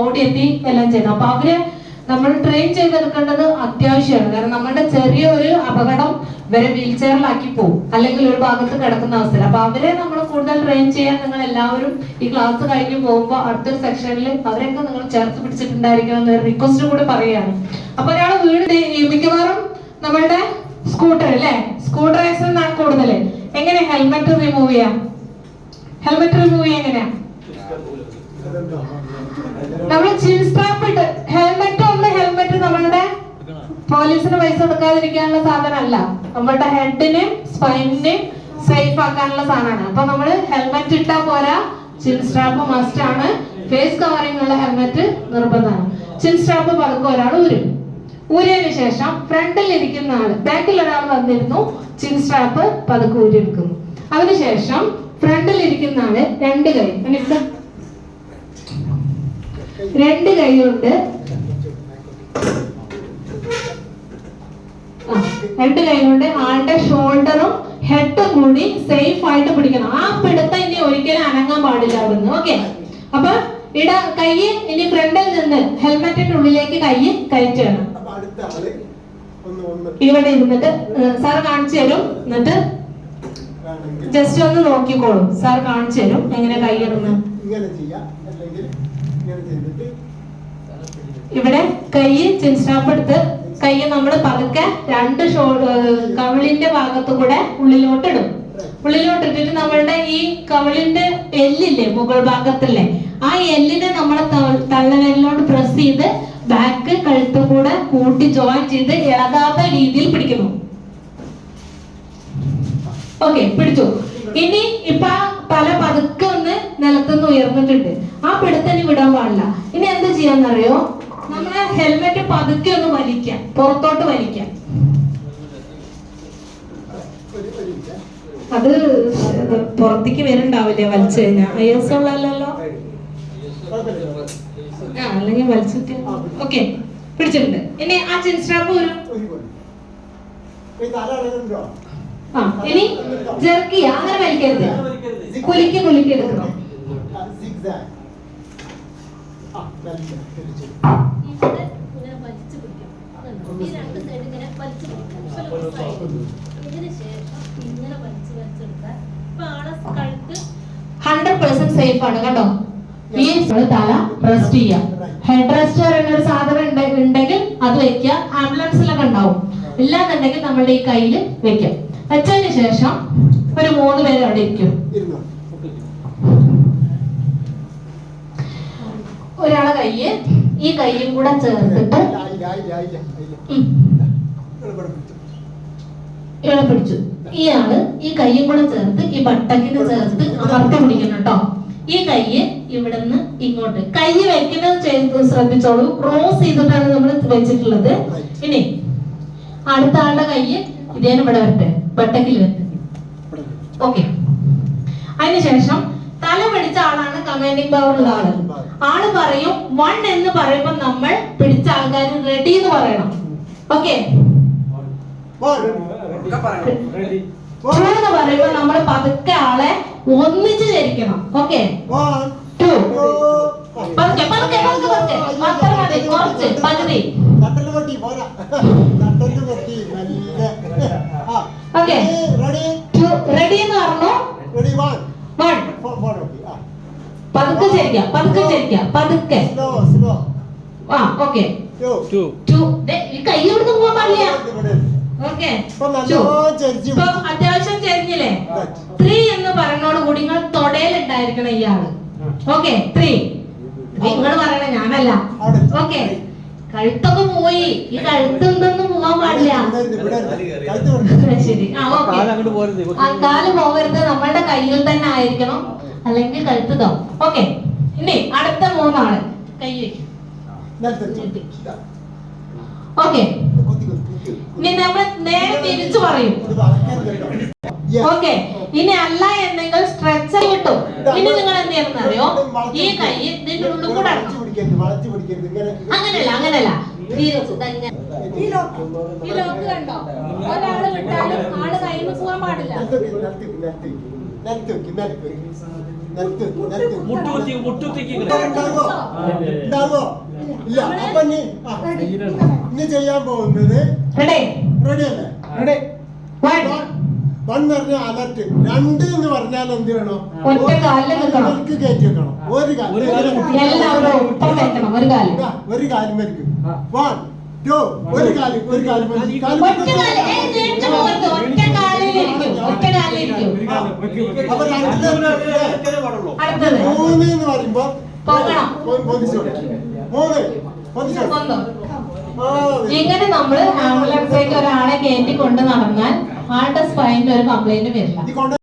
ഓടിയെത്തി എല്ലാം ചെയ്യണം അപ്പൊ അവർ നമ്മൾ ട്രെയിൻ ചെയ്തെടുക്കേണ്ടത് അത്യാവശ്യമാണ്. കാരണം നമ്മുടെ ചെറിയ ഒരു അപകടം വരെ വീൽ ചെയറിലാക്കി പോകും അല്ലെങ്കിൽ ഒരു ഭാഗത്ത് കിടക്കുന്ന അവസ്ഥയിൽ അപ്പൊ അവരെ നമ്മൾ കൂടുതൽ ട്രെയിൻ ചെയ്യാൻ നിങ്ങൾ എല്ലാവരും ഈ ക്ലാസ് കഴിഞ്ഞ് പോകുമ്പോൾ അടുത്തൊരു സെക്ഷനിൽ അവരെയൊക്കെ നിങ്ങൾ ചേർത്ത് പിടിച്ചിട്ടുണ്ടായിരിക്കണം എന്നൊരു റിക്വസ്റ്റ് കൂടെ പറയുകയാണ്. അപ്പൊ ഒരാൾ വീട് മിക്കവാറും നമ്മളുടെ സ്കൂട്ടർ അല്ലേ? സ്കൂട്ടർ ആക്സിഡന്റ് ആണ് കൂടുതൽ എങ്ങനെ? ഹെൽമെറ്റ് റിമൂവ് ചെയ്യാം. ഹെൽമെറ്റ് റിമൂവ് ചെയ്യാൻ എങ്ങനെയാ? നമ്മൾ ചിൻ സ്ട്രാപ്പ് ഇട്ട് ഹെൽമെറ്റ് ഒന്ന് ഹെൽമെറ്റ് നമ്മളുടെ പോലീസിന് പൈസ കൊടുക്കാതിരിക്കാനുള്ള സാധനമല്ല. നമ്മളുടെ ഹെഡിന് സ്പൈനിന് സേഫ് ആക്കാനുള്ള സാധനമാണ്. അപ്പൊ നമ്മൾ ഹെൽമെറ്റ് ഇട്ടാ പോരാ. ചിൻ സ്ട്രാപ്പ് മസ്റ്റ് ആണ്. ഫേസ് കവറിംഗ് ഉള്ള ഹെൽമെറ്റ് നിർബന്ധമാണ്. ചിൻ സ്ട്രാപ്പ് പതുക്കെ ഒരാൾ ഊരും. ഊരിയതിന് ശേഷം ഫ്രണ്ടിൽ ഇരിക്കുന്ന ആൾ ബാക്കിൽ ഒരാൾ വന്നിരുന്നു. ചിൻ സ്ട്രാപ്പ് പതുക്കെ ഊരിയെടുക്കുന്നു. അതിനുശേഷം ഫ്രണ്ടിൽ ഇരിക്കുന്ന ആൾ രണ്ട് കൈ. രണ്ട് കൈയുണ്ട് രണ്ട് കൈകൊണ്ട് ആളുടെ ഷോൾഡറും ഹെഡും കൂടി സേഫ് ആയിട്ട് പിടിക്കണം. ആ പിടുത്തം ഇനി ഒരിക്കലും അനങ്ങാൻ പാടില്ല അവിടുന്ന്. ഓക്കെ അപ്പൊ ഇട കൈ ഇനി ഫ്രണ്ടിൽ നിന്ന് ഹെൽമെറ്റിന്റെ ഉള്ളിലേക്ക് കൈ കയറ്റണം ഇവിടെ ഇരുന്നിട്ട് സാർ കാണിച്ചു തരും. എന്നിട്ട് ജസ്റ്റ് ഒന്ന് നോക്കിക്കോളും. സാർ കാണിച്ചു തരും. എങ്ങനെ കൈ ഇടുന്നത് ഇവിടെ കൈ ചിൻസ്ട്രാപ്പെടുത്ത് കൈ നമ്മൾ പതുക്കെ രണ്ട് ഷോ കവിളിന്റെ ഭാഗത്തു കൂടെ ഉള്ളിലോട്ടിടും ഉള്ളിലോട്ടിട്ടിട്ട് നമ്മളുടെ ഈ കവിളിന്റെ എല്ലില്ലേ മുകൾ ഭാഗത്തില്ലേ ആ എല്ലിനെ നമ്മൾ തള്ളവിരലോട് പ്രസ് ചെയ്ത് ബാക്ക് കഴുത്ത് കൂടെ കൂട്ടി ജോയിൻ ചെയ്ത് ഇളകാത്ത രീതിയിൽ പിടിക്കുന്നു. ഓക്കെ പിടിച്ചു. ഇനി ഇപ്പൊ പല പതുക്കെ നിലത്തുനിന്ന് ഉയർന്നിട്ടുണ്ട്. ആ പിടുത്തനി വിടാൻ പാടില്ല. ഇനി എന്ത് ചെയ്യാന്നറിയോ? നമ്മളെ ഹെൽമെറ്റ് പതുക്കെ ഒന്ന് വലിക്കാം പുറത്തോട്ട് വലിക്കാം. അത് പുറത്തേക്ക് വരുന്നുണ്ടാവില്ലേ വലിച്ചു കഴിഞ്ഞാൽ ഐ എസ് ഉള്ളല്ലോ ആ അല്ലെങ്കിൽ വലിച്ചിട്ട് ഓക്കെ പിടിച്ചിട്ടുണ്ട്. ഇനി ആ പോലെ. ഈ തല ആ ഇനി ജെർക്കി അങ്ങനെ വലിക്കരുത്. കുലിക്ക് കുലിക്ക് എടുക്കണം. Zigzag. ആ, വലിച്ച്, തിരിച്ച്. ഇവിടെ ഇങ്ങനെ വലിച്ചു പിടിക്കണം. അതുണ്ട്. ഈ രണ്ട് സൈഡ് ഇങ്ങനെ വലിച്ചു പിടിക്കണം. ഒരു side. ഇതിന് ശേഷം ഇങ്ങനെ വലിച്ചു വലിച്ചെടുത്താൽ ഇപ്പൊ ആളെ കഴുത്ത് ഹൺഡ്രഡ് പെർസെന്റ് സേഫ് ആണ് കേട്ടോ ഈ നമ്മൾ തല റെസ്റ്റ് ചെയ്യാം ഹെഡ് റെസ്റ്റ് പറയുന്ന ഒരു സാധനം ഉണ്ടെ- ഉണ്ടെങ്കിൽ അത് വെക്കുക ആംബുലൻസിലൊക്കെ ഉണ്ടാവും ഇല്ലാന്നുണ്ടെങ്കിൽ നമ്മളുടെ ഈ കയ്യിൽ വെക്കാം വെച്ചതിന് ശേഷം ഒരു മൂന്ന് പേര് അവിടെ ഇരിക്കും ഇരുന്നോ? ഒരാളെ കയ്യ് ഈ കയ്യും കൂടെ ചേർത്തിട്ട്. ഇയാളെ പിടിച്ചു ഇയാൾ ഈ കയ്യും കൂടെ ചേർത്ത് ഈ ബട്ടക്കിന് ചേർത്ത് അമർത്തി പിടിക്കണം കേട്ടോ. ഈ കയ്യ് ഇവിടുന്ന് ഇങ്ങോട്ട്. കയ്യ് വെക്കുന്നത് ചെയ്ത് ശ്രദ്ധിച്ചോളൂ. ക്രോസ് ചെയ്തിട്ടാണ് നമ്മൾ വെച്ചിട്ടുള്ളത്. ഇനി അടുത്ത ആളുടെ കയ്യ് ഇതേനും ഇവിടെ വരട്ടെ. ബട്ടക്കിൽ വരട്ടെ. ഓക്കെ. അതിനുശേഷം തല പിടിച്ച ആളാണ് കമാൻഡിങ് പവർ ഉള്ള ആൾ. ആൾ പറയും വൺ എന്ന് പറയുമ്പോൾ നമ്മൾ പിടിച്ച ആൾക്കാർ റെഡി എന്ന് പറയണം. Okay One. ടു എന്ന് പറയുമ്പോൾ നമ്മൾ പതുക്കെ ആളെ ഒന്നിച്ച് ചരിക്കണം. Okay One. Two two. പതുക്കെ പതുക്കെ പതുക്കെ പതുക്കെ. അത്ര മതി കുറച്ച് പകുതി. റെഡി എന്ന് പറഞ്ഞു. പതുക്കെ ചരിക്കാം പതുക്കെ ചരിക്കാം പതുക്കെ. ആ ഓക്കെ കൈ കൊടുത്ത് പോകാൻ പാടില്ല. ഓക്കെ അത്യാവശ്യം ചരിഞ്ഞില്ലേ. ത്രീ എന്ന് പറഞ്ഞോട് കൂടി നിങ്ങൾ തൊടയിലുണ്ടായിരിക്കണം ഇയാൾ. ഓക്കെ ത്രീ നിങ്ങൾ പറയണ ഞാനല്ല. ഓക്കെ കഴുത്തൊക്കെ പോയി. ഈ കഴുത്ത് എന്തൊന്നും പോകാൻ പാടില്ല. ശരി. ആ ഓക്കെ കാൽ പോകരുത്. നമ്മളുടെ കയ്യിൽ തന്നെ ആയിരിക്കണം. അല്ലെങ്കിൽ കഴുത്ത് തോ ഓക്കെ ഇനി അടുത്ത മൂന്നാണ്. കൈ വെച്ച്. ഓക്കെ. ഇനി നമ്മൾ നേരെ തിരിച്ചു പറയും. ഓക്കെ ഇനി അല്ല എന്നെങ്കിൽ സ്ട്രെച്ചർ കിട്ടും ഇനി നിങ്ങൾ എന്ത് ചെയ്യണം അറിയോ? ഈ കൈ ഇതിന്റെ ഉള്ളിൽ കൂടെ അങ്ങനെയല്ല അങ്ങനെയല്ല. ഈ ലോക്ക് ഈ ലോക്ക് കണ്ടോ? ഒരാൾ വിട്ടാലും ആൾ കയ്യിൽ നിന്ന് പോകാൻ പാടില്ല മുട്ടുകുത്തി മുട്ടുകുത്തിക്ക് ഇല്ല അപ്പൊ നീ ആ, ചെയ്യാൻ പോകുന്നത് റെഡി റെഡി അല്ലേ? വൺ. എന്ന് പറഞ്ഞ അലർട്ട്. രണ്ട് എന്ന് പറഞ്ഞാൽ എന്ത് വേണം? കയറ്റി വെക്കണം. ഒരു കാലം ഒരു കാൽ മരിക്കും വൺ. ഒരു കാലി ഒരു കാലി മൂന്ന് എന്ന് പറയുമ്പോ മൂന്ന്. ഇങ്ങനെ നമ്മൾ ആംബുലൻസിലേക്ക് ഒരാളെ കയറ്റി കൊണ്ട് നടന്നാൽ ആളുടെ സ്പൈനിൽ ഒരു കംപ്ലൈന്റ് വരില്ല.